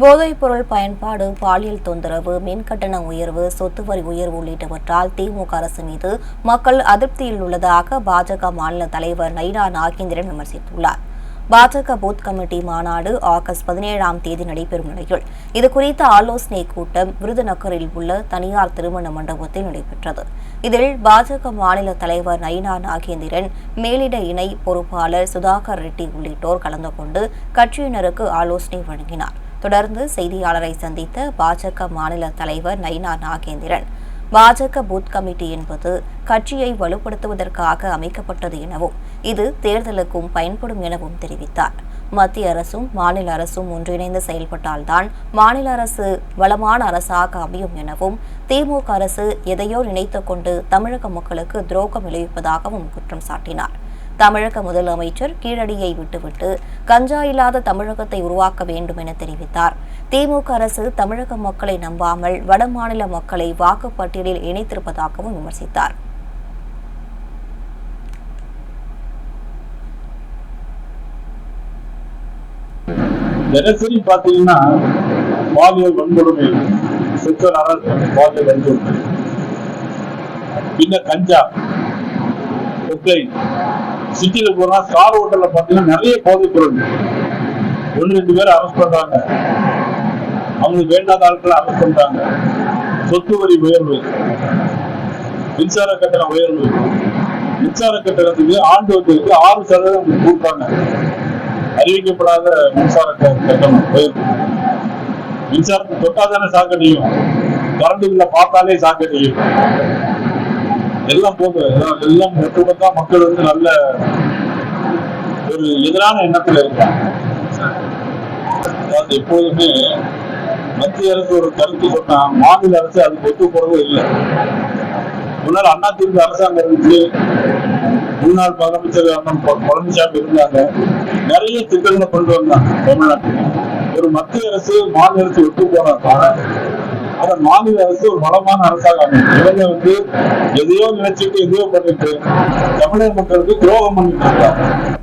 போதைப்பொருள் பயன்பாடு பாலியல் தொந்தரவு மின்கட்டண உயர்வு சொத்து வரி உயர்வு உள்ளிட்டவற்றால் திமுக அரசு மீது மக்கள் அதிருப்தியில் உள்ளதாக பாஜக மாநில தலைவர் நைனா நாகேந்திரன் விமர்சித்துள்ளார். பாஜக பூத் கமிட்டி மாநாடு ஆகஸ்ட் பதினேழாம் தேதி நடைபெறும் நிலையில். இதுகுறித்த ஆலோசனை கூட்டம் விருதுநகரில் உள்ள தனியார் திருமண மண்டபத்தில் நடைபெற்றது. இதில் பாஜக மாநில தலைவர் நயினா நாகேந்திரன் மேலிட இணை பொறுப்பாளர் சுதாகர் ரெட்டி உள்ளிட்டோர் கலந்து கொண்டு கட்சியினருக்கு ஆலோசனை வழங்கினார். தொடர்ந்து செய்தியாளரை சந்தித்த பாஜக மாநில தலைவர் நயினா நாகேந்திரன். பாஜக பூத் கமிட்டி என்பது கட்சியை வலுப்படுத்துவதற்காக அமைக்கப்பட்டது எனவும் இது தேர்தலுக்கும் பயன்படும் எனவும் தெரிவித்தார். மத்திய அரசும் மாநில அரசும் ஒன்றிணைந்து செயல்பட்டால்தான் மாநில அரசு வளமான அரசாக அமையும் எனவும் திமுக அரசு எதையோ நினைத்துக் கொண்டு தமிழக மக்களுக்கு துரோகம் விளைவிப்பதாகவும் குற்றம் சாட்டினார். தமிழக முதலமைச்சர் கீழடியை விட்டுவிட்டு கஞ்சா இல்லாத தமிழகத்தை உருவாக்க வேண்டும் என தெரிவித்தார். திமுக அரசு தமிழக மக்களை நம்பாமல் வடமாநில மக்களை வாக்குப்பட்டியலில் இணைத்திருப்பதாகவும் விமர்சித்தார். தினசரி பாத்தீங்கன்னா பாலியல் வன்கொடுமை செக்ஷுவல் ஹராஸ்மெண்ட் பாலியல் வன்கொடுமை. பின்ன கஞ்சா கொக்கைன் சிட்டியில போனா ஸ்டார் ஹோட்டல்ல பாத்தீங்கன்னா நிறைய போதைப் பொருள் ஒன்று ரெண்டு பேர் அரெஸ்ட் பண்றாங்க. அவங்களுக்கு வேண்டாத ஆட்களை அரெஸ்ட் பண்றாங்க. சொத்து வரி உயர்வு. மின்சார கட்டண உயர்வு. மின்சார கட்டணத்துக்கு ஆண்டு ஒன்றுக்கு ஆறு சதவீதம் கூட்டுறாங்க அறிவிக்கப்படாத மின்சார கட்டணம் உயர்வு. மின்சாரத்தை தொட்டாதானே சாக்கடியும். கரண்ட் பில்ல பார்த்தாலே சாக்கடியும். எல்லாம் போக எல்லாம் எல்லாம் ஒட்டுமொத்தா மக்கள் வந்து நல்ல ஒரு எதிரான எண்ணத்துல இருக்காங்க. அதாவது எப்போதுமே மத்திய அரசு ஒரு கருத்து சொன்னா மாநில அரசு அதுக்கு ஒத்து போறது இல்லை. முன்னால் அண்ணா திமுக அரசாங்கம் இருந்துச்சு முன்னாள் முதலமைச்சர் அண்ணன் பழனிசாமி இருந்தாங்க. நிறைய திட்டங்களை கொண்டு வந்தாங்க தமிழ்நாட்டில். ஒரு மத்திய அரசு மாநில அரசு ஒத்து போனாதான் அந்த மாநில அரசு ஒரு வளமான அரசாக இவங்க வந்து எதையோ நினைச்சிட்டு எதையோ பண்ணிட்டு தமிழக மக்களுக்கு துரோகம் பண்ணிட்டு இருக்காங்க.